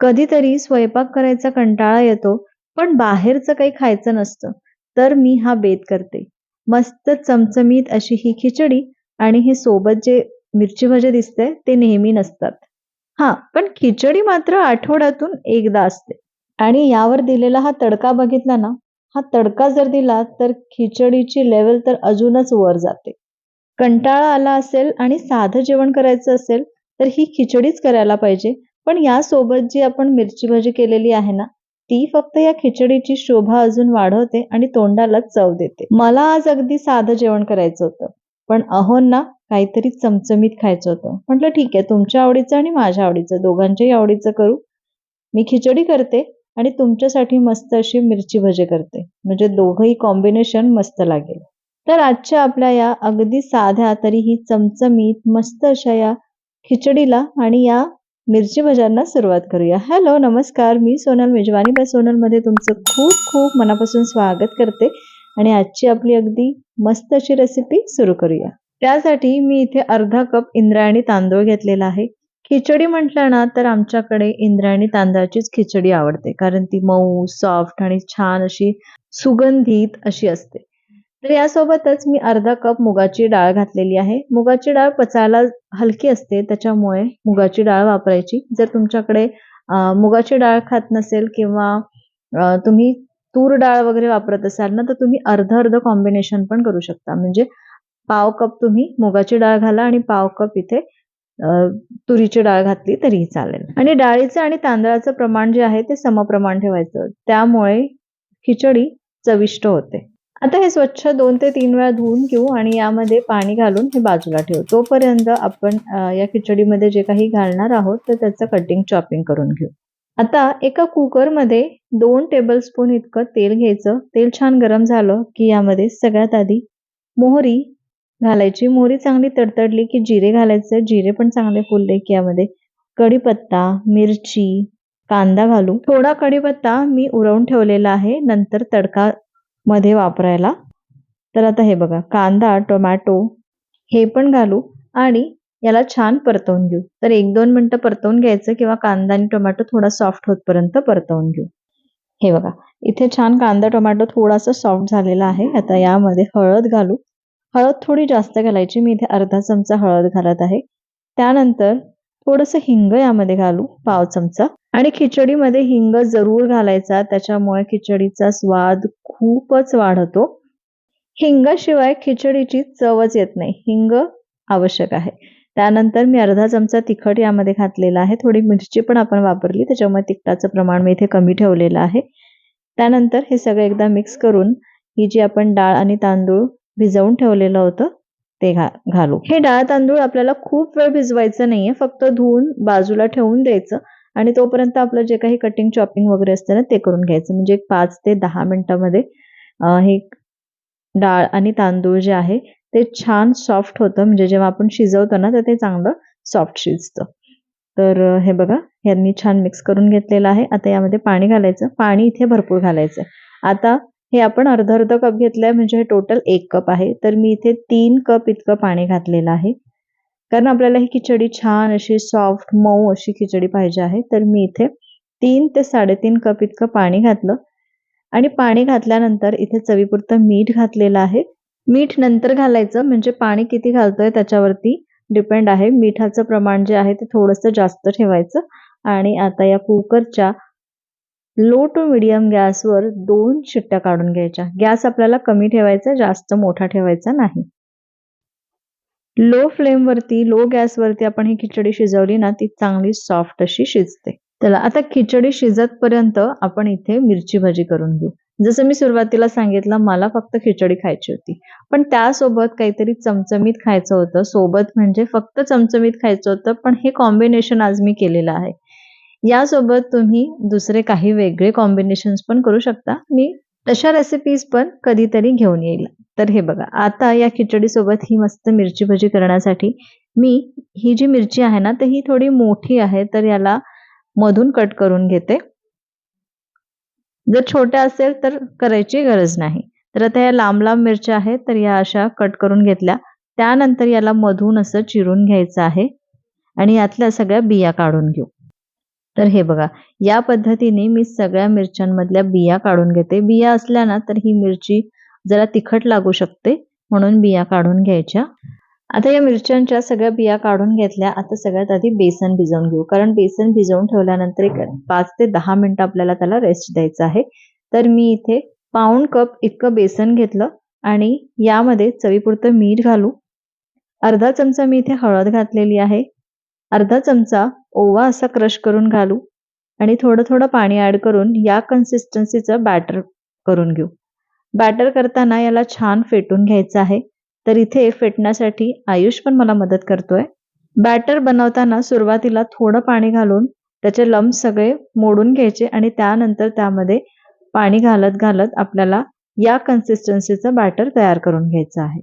कधीतरी स्वयंपाक करायचा कंटाळा येतो पण बाहेरचं काही खायचं नसतं तर मी हा बेत करते. मस्त चमचमीत अशी ही खिचडी आणि हे सोबत जे मिरची भजे दिसते ते नेहमी नसतात. हा पण खिचडी मात्र आठवड्यातून एकदा असते. आणि यावर दिलेला हा तडका बघितला ना हा तडका जर दिला तर खिचडीची लेवल तर अजूनच वर जाते. कंटाळा आला असेल आणि साधं जेवण करायचं असेल तर ही खिचडीच करायला पाहिजे पण यासोबत जी आपण मिरची भजी केलेली आहे ना ती फक्त या खिचडीची शोभा अजून वाढवते आणि तोंडाला चव देते. मला आज अगदी साधं जेवण करायचं होतं पण अहोंना काहीतरी चमचमीत खायचं होतं. म्हटलं ठीक आहे तुमच्या आवडीचं आणि माझ्या आवडीचं दोघांच्याही आवडीचं करू. मी खिचडी करते आणि तुमच्यासाठी मस्त अशी मिरची भजी करते. म्हणजे दोघंही कॉम्बिनेशन मस्त लागेल. तर आजच्या आपल्या या अगदी साध्या तरीही चमचमीत मस्त अशा या खिचडीला आणि या मिरची भज्यांना सुरुवात करूया. हॅलो नमस्कार. मी सोनल मेजवानी. बाय सोनलमध्ये तुमचं खूप खूप मनापासून स्वागत करते. आणि आजची आपली अगदी मस्त अशी रेसिपी सुरू करूया. त्यासाठी मी इथे अर्धा कप इंद्रायणी तांदूळ घेतलेला आहे. खिचडी म्हटलं ना तर आमच्याकडे इंद्रायणी तांदळाचीच खिचडी आवडते. कारण ती मऊ सॉफ्ट आणि छान अशी सुगंधित अशी असते. तर यासोबतच मी अर्धा कप मुगाची डाळ घातलेली आहे. मुगाची डाळ पचायला हलकी असते त्याच्यामुळे मुगाची डाळ वापरायची. जर तुमच्याकडे मुगाची डाळ खात नसेल किंवा तुम्ही तूर डाळ वगैरे वापरत असाल ना तर तुम्ही अर्ध अर्ध कॉम्बिनेशन पण करू शकता. म्हणजे पाव कप तुम्ही मुगाची डाळ घाला आणि पाव कप इथे तुरीची डाळ घातली तरीही चालेल. आणि डाळीचं आणि तांदळाचं प्रमाण जे आहे ते समप्रमाण ठेवायचं. त्यामुळे खिचडी चविष्ट होते. आता हे स्वच्छ दोन ते तीन वेळा धुवून घेऊ आणि यामध्ये पाणी घालून हे बाजूला ठेवू. तोपर्यंत आपण या खिचडीमध्ये जे काही घालणार आहोत तर त्याचं कटिंग चॉपिंग करून घेऊ. आता एका कुकरमध्ये दोन टेबलस्पून इतकं तेल घ्यायचं. तेल छान गरम झालं की यामध्ये सगळ्यात आधी मोहरी घालायची. मोहरी चांगली तडतडली की जिरे घालायचे. जिरे पण चांगले फुलले की यामध्ये कढीपत्ता मिरची कांदा घालू. थोडा कढीपत्ता मी उरवून ठेवलेला आहे. नंतर तडका मध्ये वापरायला. तर आता हे बघा कांदा टोमॅटो हे पण घालू आणि याला छान परतवून घेऊ. तर एक दोन मिनटं परतवून घ्यायचं किंवा कांदा आणि टोमॅटो थोडा सॉफ्ट होतपर्यंत परतवून घेऊ. हे बघा इथे छान कांदा टोमॅटो थोडासा सॉफ्ट झालेला आहे. आता यामध्ये हळद घालू. हळद थोडी जास्त घालायची. मी इथे अर्धा चमचा हळद घालत आहे. त्यानंतर थोडस हिंग यामध्ये घालू पाव चमचा. आणि खिचडीमध्ये हिंग जरूर घालायचा. त्याच्यामुळे खिचडीचा स्वाद खूपच वाढतो. हिंगाशिवाय खिचडीची चवच येत नाही. हिंग आवश्यक आहे. त्यानंतर मी अर्धा चमचा तिखट यामध्ये घातलेला आहे. थोडी मिरची पण आपण वापरली. त्याच्यामुळे तिखटाचं प्रमाण मी इथे कमी ठेवलेलं आहे. त्यानंतर हे सगळं एकदा मिक्स करून ही जी आपण डाळ आणि तांदूळ भिजवून ठेवलेलं होतं ते घा घालू. हे डाळ तांदूळ आपल्याला खूप वेळ भिजवायचं नाहीये. फक्त धुवून बाजूला ठेवून द्यायचं. आणि तोपर्यंत आपलं जे काही कटिंग चॉपिंग वगैरे असतं ना ते करून घ्यायचं. म्हणजे एक पाच ते दहा मिनिटामध्ये हे डाळ आणि तांदूळ जे आहे ते छान सॉफ्ट होतं. म्हणजे जेव्हा आपण शिजवतो ना तर ते चांगलं सॉफ्ट शिजतं. तर हे बघा यांनी छान मिक्स करून घेतलेलं आहे. आता यामध्ये पाणी घालायचं. पाणी इथे भरपूर घालायचं आता हे आपण अर्ध अर्ध कप घेतलंय. म्हणजे हे टोटल एक कप आहे. तर मी इथे तीन कप इतकं पाणी घातलेलं आहे. कारण आपल्याला ही खिचडी छान अशी सॉफ्ट मऊ अशी खिचडी पाहिजे आहे. तर मी इथे तीन ते साडेतीन कप इतकं पाणी घातलं. आणि पाणी घातल्यानंतर इथे चवीपुरतं मीठ घातलेलं आहे. मीठ नंतर घालायचं म्हणजे पाणी किती घालतोय त्याच्यावरती डिपेंड आहे. मिठाचं प्रमाण जे आहे ते थोडंसं जास्त ठेवायचं. आणि आता या कुकरच्या लो टू मिडियम गॅसवर दोन शिट्ट्या काढून घ्यायच्या. गॅस आपल्याला कमी ठेवायचा जास्त मोठा ठेवायचा नाही. लो फ्लेमवरती लो गॅसवरती आपण ही खिचडी शिजवली ना ती चांगली सॉफ्ट अशी शिजते. चला आता खिचडी शिजतपर्यंत आपण इथे मिरची भाजी करून घेऊ. जसं मी सुरुवातीला सांगितलं मला फक्त खिचडी खायची होती. पण त्यासोबत काहीतरी चमचमीत खायचं होतं. सोबत म्हणजे फक्त चमचमीत खायचं होतं पण हे कॉम्बिनेशन आज मी केलेलं आहे. यासोबत तुम्ही दुसरे काही वेगळे कॉम्बिनेशन्स पण करू शकता. मी तशा रेसिपीज पण कधीतरी घेऊन येईल. तर हे बघा आता या खिचडी सोबत ही मस्त मिरची भजी करण्यासाठी मी ही जी मिरची आहे ना तर ही थोडी मोठी आहे तर याला मधून कट करून घेते. जर छोट्या असेल तर करायची गरज नाही. तर आता या लांब लांब मिरच्या आहेत तर या अशा कट करून घेतल्या. त्यानंतर याला मधून असं चिरून घ्यायचं आहे. आणि यातल्या सगळ्या बिया काढून घेऊ. तर हे बघा या पद्धतीने मी सगळ्या मिरच्यांमधल्या बिया काढून घेते. बिया असल्या ना तर ही मिरची जरा तिखट लागू शकते म्हणून बिया काढून घ्यायच्या. आता या मिरच्यांच्या सगळ्या बिया काढून घेतल्या आता सगळ्यात आधी बेसन भिजवून घेऊ. कारण बेसन भिजवून ठेवल्यानंतर एक पाच ते दहा मिनिटं आपल्याला त्याला रेस्ट द्यायचा आहे. तर मी इथे पाऊण कप इतकं बेसन घेतलं आणि यामध्ये चवीपुरतं मीठ घालू. अर्धा चमचा मी इथे हळद घातलेली आहे. अर्धा चमचा ओवा असा क्रश करून घालू आणि थोडं थोडं पाणी ऍड करून या कन्सिस्टन्सीचं बॅटर करून घेऊ. बॅटर करताना याला छान फेटून घ्यायचं आहे. तर इथे फेटण्यासाठी आयुष पण मला मदत करतोय. बॅटर बनवताना सुरुवातीला थोडं पाणी घालून त्याचे लंब सगळे मोडून घ्यायचे आणि त्यानंतर त्यामध्ये पाणी घालत घालत आपल्याला या कन्सिस्टन्सीचं बॅटर तयार करून घ्यायचं आहे.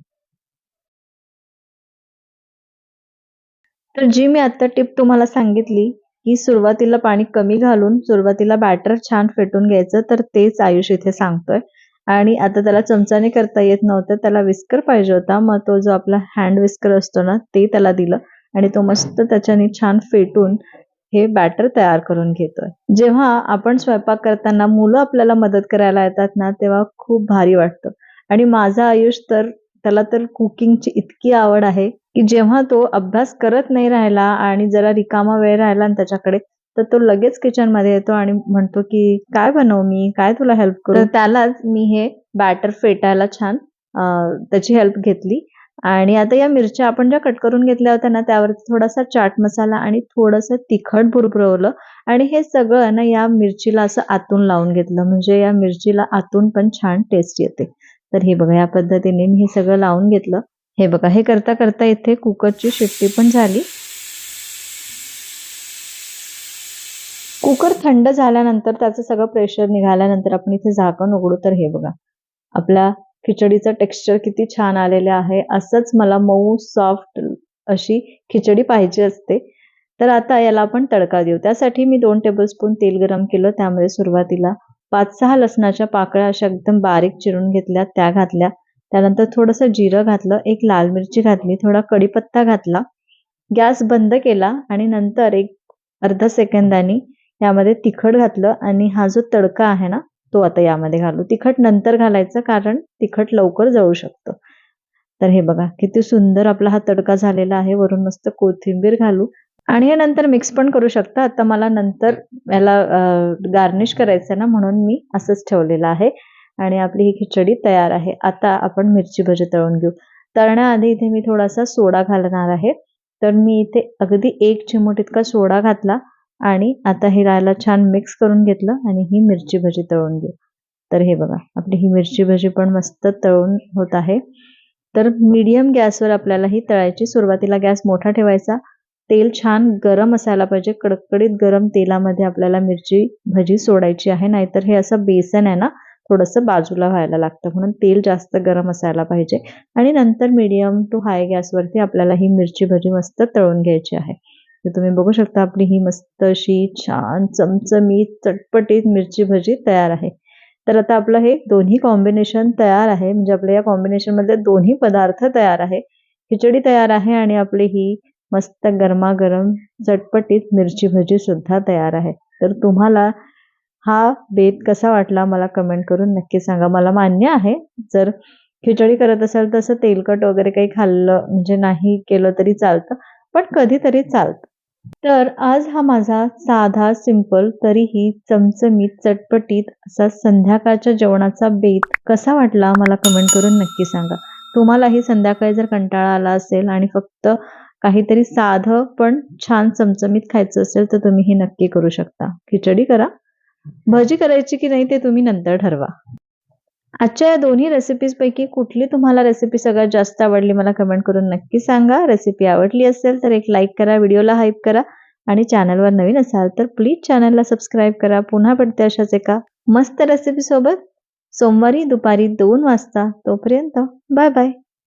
तर जी मी आता टिप तुम्हाला सांगितली की सुरुवातीला पाणी कमी घालून सुरुवातीला बॅटर छान फेटून घ्यायचं तर तेच आयुष इथे सांगतोय. आणि आता त्याला चमचाने करता येत नव्हतं त्याला विस्कर पाहिजे होता मग तो जो आपला हँड विस्कर असतो ना ते त्याला दिलं आणि तो मस्त त्याच्याने छान फेटून हे बॅटर तयार करून घेतोय. जेव्हा आपण स्वयंपाक करताना मुलं आपल्याला मदत करायला येतात ना तेव्हा खूप भारी वाटतं. आणि माझं आयुष तर त्याला तर कुकिंगची इतकी आवड आहे की जेव्हा तो अभ्यास करत नाही राहिला आणि जरा रिकामा वेळ राहिला त्याच्याकडे तर तो लगेच किचनमध्ये येतो आणि म्हणतो की काय बनवू मी? काय तुला हेल्प करू? तर त्यालाच मी हे बॅटर फेटायला छान त्याची हेल्प घेतली. आणि आता या मिरच्या आपण ज्या कट करून घेतल्या होत्या ना त्यावरती थोडासा चाट मसाला आणि थोडंसं तिखट भुरभुरवलं आणि हे सगळं ना या मिरचीला असं आतून लावून घेतलं. म्हणजे या मिरचीला आतून पण छान टेस्ट येते. तर हे बघा या पद्धतीने मी हे सगळं लावून घेतलं. हे बघा हे करता करता इथे कुकरची शिट्टी पण झाली. कुकर थंड झाल्यानंतर त्याचं सगळं प्रेशर निघाल्यानंतर आपण इथे झाकण उघडू. तर हे बघा आपल्या खिचडीचं टेक्स्चर किती छान आलेलं आहे. असंच मला मऊ सॉफ्ट अशी खिचडी पाहिजे असते. तर आता याला आपण तडका देऊ. त्यासाठी मी दोन टेबलस्पून तेल गरम केलं. त्यामध्ये सुरुवातीला पाच सहा लसणाच्या पाकळ्या अशा एकदम बारीक चिरून घेतल्या त्या घातल्या. त्यानंतर थोडंसं जिरं घातलं एक लाल मिरची घातली थोडा कढीपत्ता घातला. गॅस बंद केला आणि नंतर एक अर्धा सेकंदानी यामध्ये तिखट घातलं आणि हा जो तडका आहे ना तो आता यामध्ये घालू. तिखट नंतर घालायचं कारण तिखट लवकर जळू शकतं. तर हे बघा किती सुंदर आपला हा तडका झालेला आहे. वरून मस्त कोथिंबीर घालू. आणि हे नंतर मिक्स पण करू शकता. आता मला नंतर याला गार्निश करायचं ना म्हणून मी असंच ठेवलेलं आहे. आणि आपली ही खिचडी तयार आहे. आता आपण मिरची भजी तळून घेऊ. तळण्याआधी इथे मी थोडासा सोडा घालणार आहे. तर मी इथे अगदी एक चिमूट इतका सोडा घातला आणि आता हे राहायला छान मिक्स करून घेतलं आणि ही मिरची भजी तळून घेऊ. तर हे बघा आपली ही मिरची भजी पण मस्त तळून होत आहे. तर मीडियम गॅसवर आपल्याला ही तळायची सुरुवातीला गॅस मोठा ठेवायचा. तेल छान गरम असायला पाहिजे. कडकडीत गरम तेलामध्ये आपल्याला मिरची भजी सोडायची आहे. नाहीतर हे असं बेसन आहे ना थोडंसं बाजूला व्हायला लागतं. म्हणून तेल जास्त गरम असायला पाहिजे. आणि नंतर मीडियम टू हाय गॅसवरती आपल्याला ही मिरची भजी मस्त तळून घ्यायची आहे. तर तुम्ही बघू शकता आपली ही मस्त अशी छान चमचमीत चटपटीत मिरची भजी तयार आहे. तर आता आपलं हे दोन्ही कॉम्बिनेशन तयार आहे. म्हणजे आपल्या या कॉम्बिनेशनमध्ये दोन्ही पदार्थ तयार आहे. खिचडी तयार आहे आणि आपली ही मस्त गरमागरम चटपटीत मिरची भजी सुद्धा तयार आहे. तर तुम्हाला हा बेत कसा वाटला मला कमेंट करून नक्की सांगा. मला मान्य आहे. जर खिचडी करत असाल तसं तेलकट वगैरे काही खाल्लं म्हणजे नाही केलं तरी चालतं पण कधीतरी चालतं. तर आज हा माझा साधा सिंपल तरीही चमचमीत चटपटीत असा संध्याकाळच्या जेवणाचा बेत कसा वाटला मला कमेंट करून नक्की सांगा. तुम्हालाही संध्याकाळी जर कंटाळा आला असेल आणि फक्त काहीतरी साधं पण छान चमचमीत खायचं असेल तर तुम्ही हे नक्की करू शकता. खिचडी करा. भजी करायची की नाही ते तुम्ही नंतर ठरवा. आजच्या या दोन्ही रेसिपीजपैकी कुठली तुम्हाला रेसिपी सगळ्यात जास्त आवडली मला कमेंट करून नक्की सांगा. रेसिपी आवडली असेल तर एक लाईक करा व्हिडिओला हाईप करा आणि चॅनलवर नवीन असाल तर प्लीज चॅनलला सबस्क्राईब करा. पुन्हा पडते अशाच एका मस्त रेसिपीसोबत सोमवारी दुपारी दोन वाजता. तोपर्यंत बाय बाय